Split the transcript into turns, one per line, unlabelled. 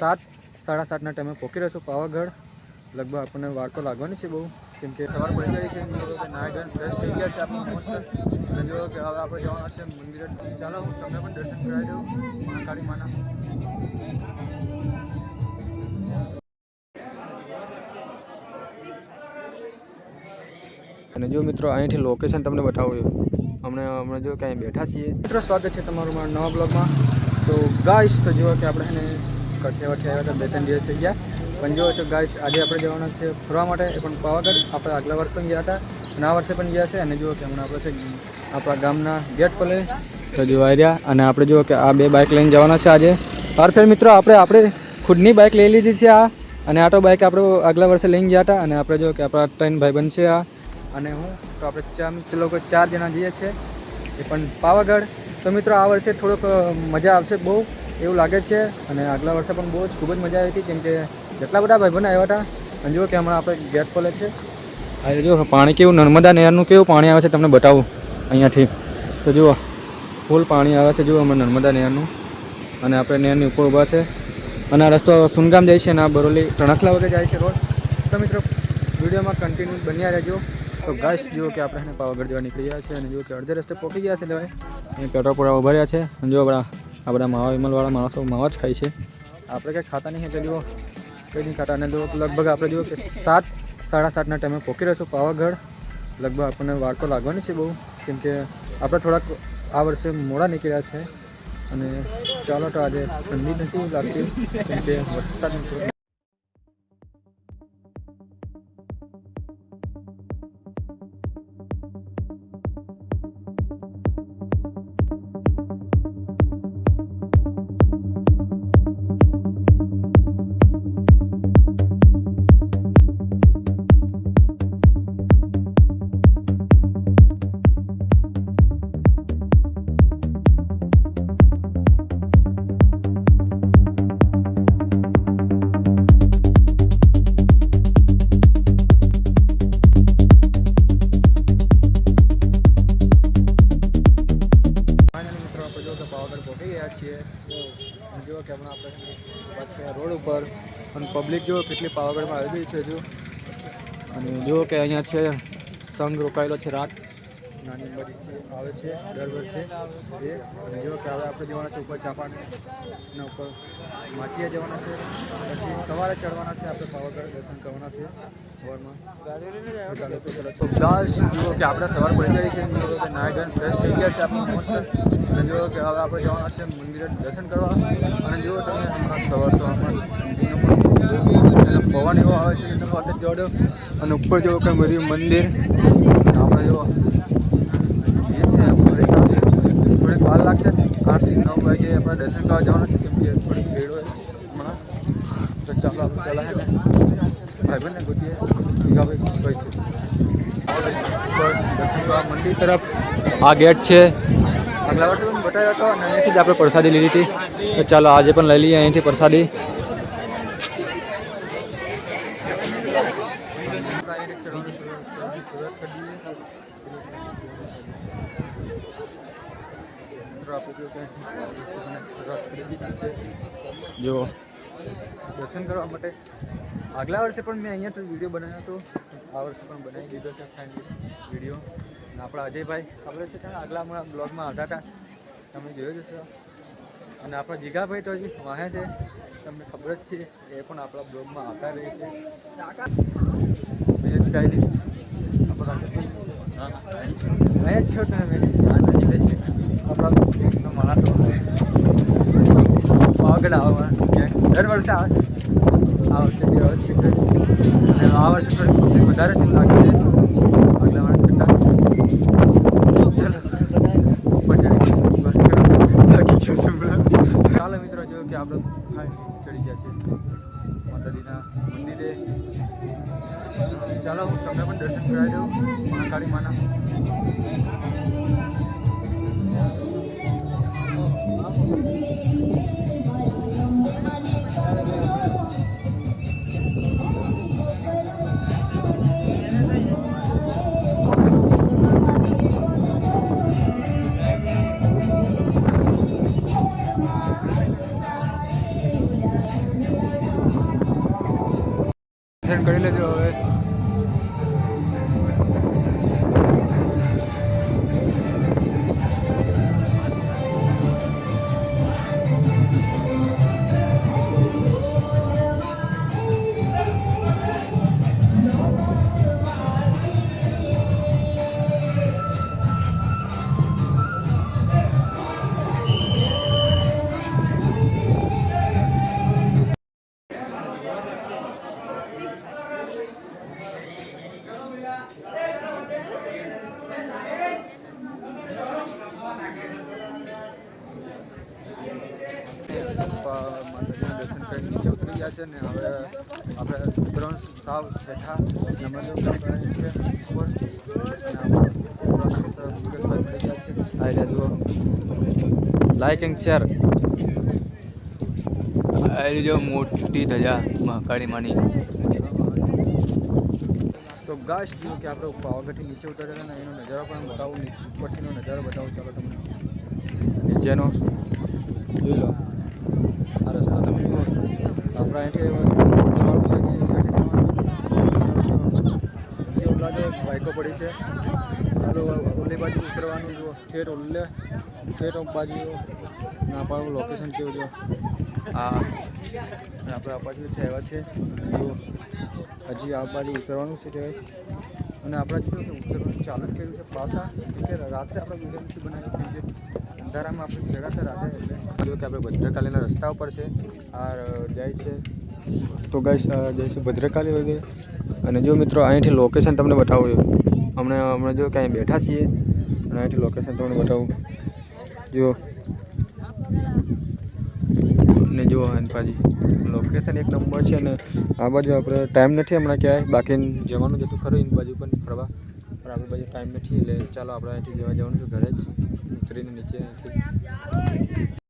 સાત, સાડા સાતના ટાઈમે પહોંચી રહ્યો છું પાવાગઢ. લગભગ આપણને વાર તો લાગવાની છે બહુ, કેમ કે સવાર પડી જાય છે અને જો કે નાય ધોઈને ફ્રેશ થઈ ગયા છે આપણે જો કે હવે આપણે જવાના છે મંદિરે. ચાલો, હું તમને પણ દર્શન કરાવી દઉં, મહાકાળી માના. અને જો મિત્રો, અહીંથી લોકેશન તમને બતાવું હમણાં હમણાં જો ક્યાંય બેઠા છીએ. મિત્રો, સ્વાગત છે તમારું મારા નવા બ્લોગમાં. તો ગાઈશ તો જુઓ કે આપણે કઠે વઠે આવ્યા હતા, બે ત્રણ દિવસ થઈ ગયા. પણ જુઓ તો ગાઈસ આજે આપણે જવાના છે ફરવા માટે, એ પણ પાવાગઢ. આપણે આગલા વર્ષ પણ ગયા હતા, અને આ વર્ષે પણ ગયા છે. અને જુઓ કે હમણાં આપણે છે, આપણા ગામના ગેટ પર તો જોવાઈ રહ્યા અને આપણે જુઓ કે આ બે બાઇક લઈને જવાના છે આજે. ફેર મિત્રો, આપણે આપણે ખુદની બાઇક લઈ લીધી છે આ. અને આ તો બાઇક આપણે આગલા વર્ષે લઈને ગયા હતા. અને આપણે જો કે આપણા ત્રણ ભાઈબંધ છે આ. અને હું તો આપણે ચાર લોકો ચાર જણા જઈએ છીએ. એ પણ પાવાગઢ. તો મિત્રો, આ વર્ષે થોડોક મજા આવશે બહુ. એવું લાગે છે અને આગલા વર્ષે પણ બહુ જ ખૂબ જ મજા આવી હતી. કેમ કે જેટલા બધા ભાઈબંધ આવ્યા હતા, અને જુઓ કે હમણાં આપણે ગેટ ખોલે છે. આ જો પાણી કેવું, નર્મદા નહેરનું કેવું પાણી આવે છે તમને બતાવું અહીંયાથી. તો જુઓ, ફૂલ પાણી આવે છે, જુઓ અમે નર્મદા નહેરનું. અને આપણે નહેરની ઉપર ઊભા છે. અને આ રસ્તો સુનગામ જાય છે અને આ બરોલી તણખલા વગર જાય છે રોડ. તો મિત્રો, વિડીયોમાં કન્ટિન્યુ બન્યા રહેજો. તો ગાઈસ જુઓ કે આપણે પાવાગઢ જવા નીકળી ગયા છે અને જુઓ કે અડધે રસ્તે પહોંચી ગયા છે લેવાય અહીં પેટ્રોલ પૂરા ઊભા રહ્યા છે. અને જો આપણા આ બધા માવા વિમલવાળા માણસો માવા જ ખાય છે. આપણે કંઈ ખાતા નહીં એટલે જુઓ, કંઈ નહીં ખાતા. અને લગભગ આપણે જુઓ કે સાત, સાડા સાતના ટાઈમે પહોંચી રહીશું પાવાગઢ. લગભગ આપણને તો લાગવાની છે બહુ, કેમ કે આપણે થોડાક આ વર્ષે મોડા નીકળ્યા છે. અને ચાલો તો આજે ઠંડી નથી લાગતી, કેમ કે વરસાદ અને જુઓ કે હમણાં આપણે રોડ ઉપર અને પબ્લિક જુઓ કેટલી પાવાગઢમાં આવી છે જો અને જુઓ કે અહીંયા છે, સંઘ રોકાયેલો છે રાત. નાની બધી આવે છે, દર વર્ષે. એ, અને કે હવે આપણે જવાના છે ઉપર ચાપાને ઉપર. માછીએ જવાના છે, પછી સવારે ચડવાના છે, આપણે પાવાગઢ દર્શન કરવાના છે, સવારમાં. આપણે સવાર પડી ગઈ છે, જુઓ કે નાય ફ્રેશ થઈ ગયા છે, આપણે મસ્ત. અને જુઓ કે હવે આપણે જવાના છે મંદિરે દર્શન કરવા. અને જુઓ તમે હમણાં સવાર સવારમાં પવન એવો આવે છે જ જવા દો અને ઉપર જુઓ કે બધું મંદિર. આપણે જુઓ એ છે આપણે વાર લાગશે આઠથી નવ વાગે આપણે દર્શન કરવા જવાના છે. કેમ કે થોડીક ભીડ હોય. હમણાં. તો ચાલો આપણે ચલાવે છે ને, ભાઈબંધને ગોતીએ. ગીગાભાઈ કઈ છે. મંદિર તરફ આ ગેટ છે. આગલા વર્ષે પણ બતાવ્યો હતો અને અહીંથી જ આપણે પ્રસાદી લીધી હતી. તો ચાલો આજે પણ લઈ લઈએ અહીંથી પ્રસાદી. જો. દર્શન કરવા માટે આગલા વર્ષે પણ મેં અહીંયા તો વીડિયો બનાવ્યો હતો. આ વર્ષે પણ બનાવી દીધો છે ફાઇનલી વીડિયો અને આપણા અજયભાઈ ખબર છે કે આગલા હમણાં બ્લોગમાં હતા હતા. તમે જોયો જ હશો. અને આપણા જીગાભાઈ તો હજી વાહે છે. તમને ખબર જ છે એ પણ આપણા બ્લોગમાં આવતા રહે છે. બીજું જ કાંઈ નહીં આપણા અહીંયા જ છો તમે દર વર્ષે આવે આ વર્ષે બી વર્ષે વધારે લાગે છે આગલા ચલો મિત્રો જો કે આપણે ચડી ગયા છે માતાજીના મંદિરે. ચાલો હું તમને પણ દર્શન કરાવી દઉં. મહાકાળી માના. Thank you. માતાજીના દર્શન કરી નીચે ઉતરી ગયા છે ને હવે આપણે ત્રણ સાવ બેઠા નંબર છે ઉપર અને આપણે પૂરા ક્ષેત્ર મુકેશભાઈ મળી ગયા છે. રહ્યા લાઈક એન્ડ શેર
આવી જો મોટી ધજા મહાકાળી માની.
તો ગાશ કીધું કે આપણે પાવાગઢથી નીચે ઉતરેલા ને એનો નજારો પણ બતાવું ની- ઉપરથીનો નજારો બતાવું ચાલો તમને. નીચેનો જોઈ લો. જવાનું છે જે ઓલા જે બાઈકો પડી છે. ચાલો ઓલી બાજુ ઉતરવાનું જુઓ. ઠેઠ ઓલે ઠેઠ બાજુ ના પાડું લોકેશન કેવું જો અને આપણે આ બાજુ થયા છે. હજી આ બાજુ ઉતરવાનું છે કહેવાય? અને આપણે જોયું કે ચાલુ જ કર્યું છે પાછા કે રાતે આપણે વીડિયો બનાવી છે અંધારામાં આપણે ભેગા થયા રાતે એટલે. જોયું કે આપણે ભદ્રકાલીના રસ્તા ઉપર છે આ જાય છે. તો ગાઈસ જાય છે ભદ્રકાલી વગેરે. અને જો મિત્રો અહીંથી લોકેશન તમને બતાવું હમણાં હમણાં જો કે અહીં બેઠા છીએ. અને અહીંથી લોકેશન તમને બતાવું. જો. ને જુઓ હનપાજી લોકેશન એક નંબર છે ને આ બાજુ આપણે ટાઈમ નથી હમણાં ક્યાંય. બાકી જવાનું જતું ખરું, એની બાજુ પણ ફરવા. પણ આપણી બાજુ ટાઈમ નથી, એટલે ચાલો આપણે અહીંથી જવા જવાનું છે ઘરે જ. ઉતરીને નીચે અહીંથી.